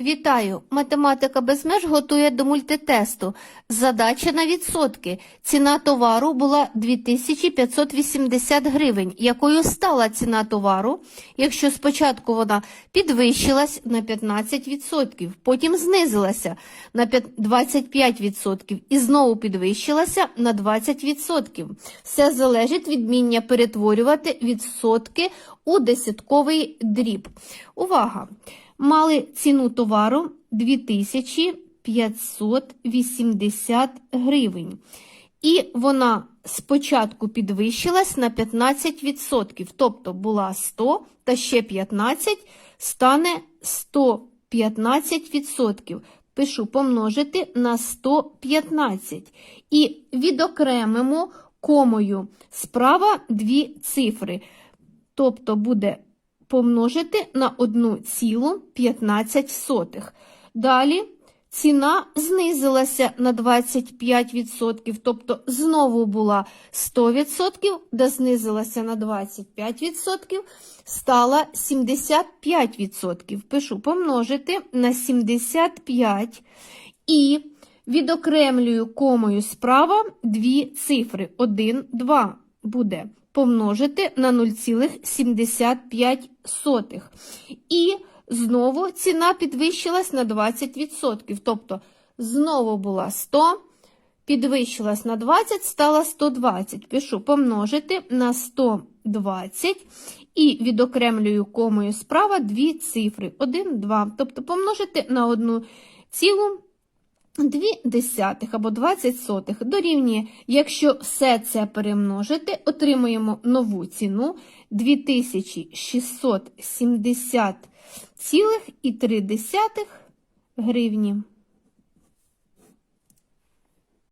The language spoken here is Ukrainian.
Вітаю! Математика без меж готує до мультитесту. Задача на відсотки. Ціна товару була 2580 гривень. Якою стала ціна товару, якщо спочатку вона підвищилась на 15%, потім знизилася на 25% і знову підвищилася на 20%. Все залежить від вміння перетворювати відсотки у десятковий дріб. Увага! Мали ціну товару 2580 гривень. І вона спочатку підвищилась на 15%, тобто була 100 та ще 15 стане 115%. Пишу помножити на 115. І відокремимо комою справа дві цифри. Тобто буде помножити на 1,15. Далі ціна знизилася на 25%, тобто знову була 100%, де знизилася на 25%, стала 75%. Пишу помножити на 75 і відокремлюю комою справа дві цифри. 1, 2 буде помножити на 0,75. І знову ціна підвищилась на 20%. Тобто знову була 100, підвищилась на 20, стала 120. Пишу помножити на 120 і відокремлюю комою справа дві цифри. 1, 2. Тобто помножити на 1 цілу 2 десятих або 20 сотих дорівнює, якщо все це перемножити, отримуємо нову ціну 2670,3 гривні.